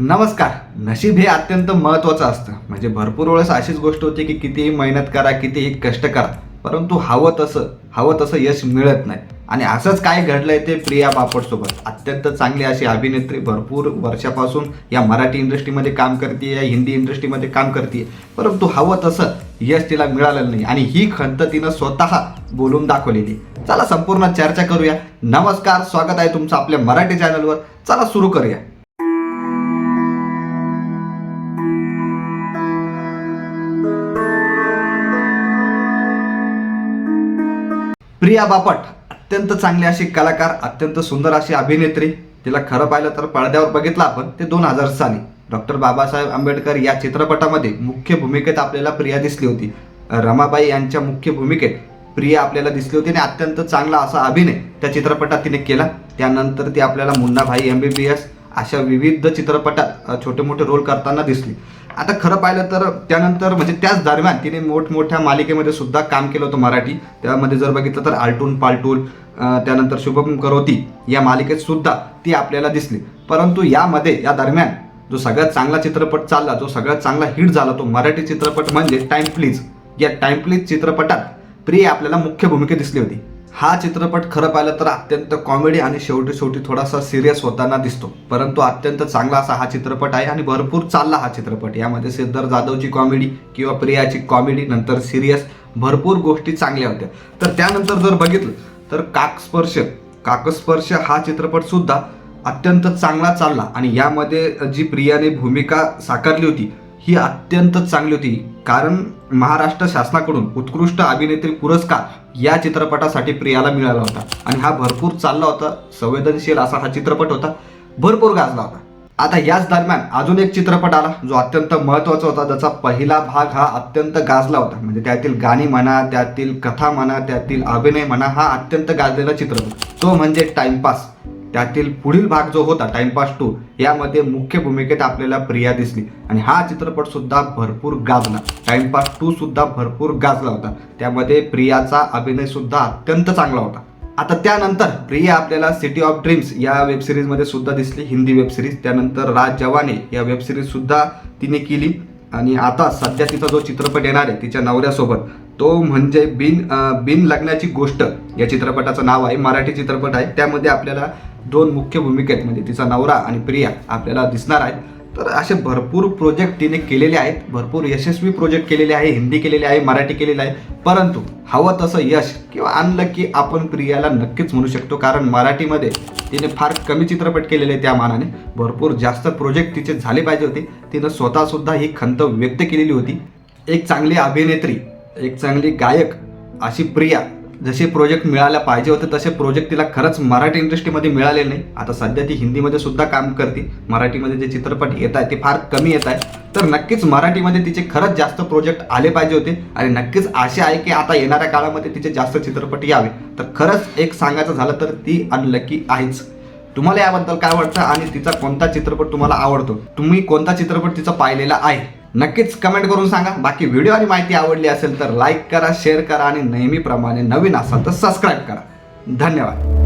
नमस्कार. नशीब हे अत्यंत महत्त्वाचं असतं. म्हणजे भरपूर वेळेस अशीच गोष्ट होती की कितीही मेहनत करा कितीही कष्ट करा परंतु हवं तसं हवं तसं यश मिळत नाही. आणि असंच काय घडलंय ते प्रिया बापटसोबत. अत्यंत चांगली अशी अभिनेत्री भरपूर वर्षापासून या मराठी इंडस्ट्रीमध्ये काम करते या हिंदी इंडस्ट्रीमध्ये काम करते परंतु हवं तसं यश तिला मिळालेलं नाही. आणि ही खंत तिनं स्वतः बोलून दाखवलेली. चला संपूर्ण चर्चा करूया. नमस्कार स्वागत आहे तुमचं आपल्या मराठी चॅनलवर चला सुरू करूया. प्रिया बापट अत्यंत चांगली अशी कलाकार अत्यंत सुंदर अशी अभिनेत्री. तिला खरं पाहिलं तर पडद्यावर बघितलं आपण ते दोन हजार साली. डॉक्टर बाबासाहेब आंबेडकर या चित्रपटामध्ये मुख्य भूमिकेत आपल्याला प्रिया दिसली होती. रमाबाई यांच्या मुख्य भूमिकेत प्रिया आपल्याला दिसली होती आणि अत्यंत चांगला असा अभिनय त्या चित्रपटात तिने केला. त्यानंतर ती आपल्याला Munnabhai M B B S अशा विविध चित्रपटात छोटे मोठे रोल करताना दिसली. आता खरं पाहिलं तर त्यानंतर म्हणजे त्याच दरम्यान तिने मोठमोठ्या मालिकेमध्ये सुद्धा काम केलं होतं मराठी. त्यामध्ये जर बघितलं तर आलटून पालटून त्यानंतर शुभम करोती या मालिकेत सुद्धा ती आपल्याला दिसली. परंतु यामध्ये या दरम्यान जो सगळ्यात चांगला चित्रपट चालला जो सगळ्यात चांगला हिट झाला तो मराठी चित्रपट म्हणजे टाइम प्लीज या टाइम प्लीज चित्रपटात प्रिया आपल्याला मुख्य भूमिकेत दिसली होती. हा चित्रपट खरं पाहिलं तर अत्यंत कॉमेडी आणि शेवटी शेवटी थोडासा सिरियस होताना दिसतो. परंतु अत्यंत चांगला असा हा चित्रपट आहे आणि भरपूर चालला हा चित्रपट. यामध्ये सिद्धार्थ जाधवची कॉमेडी किंवा प्रियाची कॉमेडी नंतर सिरियस भरपूर गोष्टी चांगल्या होत्या. तर त्यानंतर जर बघितलं तर काकस्पर्श काकस्पर्श हा चित्रपट सुद्धा अत्यंत चांगला चालला. आणि यामध्ये जी प्रियाने भूमिका साकारली होती ही अत्यंत चांगली होती. कारण महाराष्ट्र शासनाकडून उत्कृष्ट अभिनेत्री पुरस्कार या चित्रपटासाठी प्रियाला मिळाला होता. आणि हा भरपूर चालला होता. संवेदनशील असा हा चित्रपट होता. भरपूर गाजला होता. आता याच दरम्यान अजून एक चित्रपट आला जो अत्यंत महत्त्वाचा होता. ज्याचा पहिला भाग हा अत्यंत गाजला होता. म्हणजे त्यातील गाणी म्हणा त्यातील कथा म्हणा त्यातील अभिनय म्हणा हा अत्यंत गाजलेला चित्रपट. तो म्हणजे टाइमपास. त्यातील पुढील भाग जो होता टाइमपास टू यामध्ये मुख्य भूमिकेत आपल्याला प्रिया दिसली. आणि हा चित्रपट सुद्धा भरपूर गाजला. टाइमपास टू सुद्धा भरपूर गाजला होता. त्यामध्ये प्रियाचा अभिनय सुद्धा अत्यंत चांगला होता. आता त्यानंतर प्रिया आपल्याला सिटी ऑफ ड्रीम्स या वेबमध्ये सुद्धा दिसली. हिंदी वेब सिरीज त्यानंतर राज जवाने या वेब सिरीज सुद्धा तिने केली. आणि आता सध्या तिचा जो चित्रपट येणार आहे तिच्या नवऱ्यासोबत तो म्हणजे बिन बिन लग्नाची गोष्ट. या चित्रपटाचं नाव आहे मराठी चित्रपट आहे. त्यामध्ये आपल्याला दोन मुख्य भूमिकेत म्हणजे तिचा नवरा आणि प्रिया आपल्याला दिसणार आहेत. तर असे भरपूर प्रोजेक्ट तिने केलेले आहेत. भरपूर यशस्वी प्रोजेक्ट केलेले आहे. हिंदी केलेले आहे मराठी केलेले आहे. परंतु हवं तसं यश किंवा आणलं की आपण प्रियाला नक्कीच म्हणू शकतो. कारण मराठीमध्ये तिने फार कमी चित्रपट केलेले आहे त्या मानाने. भरपूर जास्त प्रोजेक्ट तिचे झाले पाहिजे होते. तिनं स्वतःसुद्धा ही खंत व्यक्त केलेली होती. एक चांगली अभिनेत्री एक चांगली गायक अशी प्रिया जसे प्रोजेक्ट मिळायला पाहिजे होते तसे प्रोजेक्ट तिला खरंच मराठी इंडस्ट्रीमध्ये मिळाले नाही. आता सध्या ती हिंदीमध्ये सुद्धा काम करते. मराठीमध्ये जे चित्रपट येत आहे ते फार कमी येत आहे तर नक्कीच मराठीमध्ये तिचे खरंच जास्त प्रोजेक्ट आले पाहिजे होते. आणि नक्कीच असे आहे की आता येणाऱ्या काळामध्ये तिचे जास्त चित्रपट यावे. तर खरंच एक सांगायचं झालं तर ती अनलकी आहेच. तुम्हाला याबद्दल काय वाटतं? आणि तिचा कोणता चित्रपट तुम्हाला आवडतो? तुम्ही कोणता चित्रपट तिचा पाहिलेला आहे? नक्कीच कमेंट करून सांगा. बाकी व्हिडिओ आणि माहिती आवडली असेल तर लाईक करा शेअर करा आणि नेहमीप्रमाणे नवीन असाल तर सबस्क्राईब करा. धन्यवाद.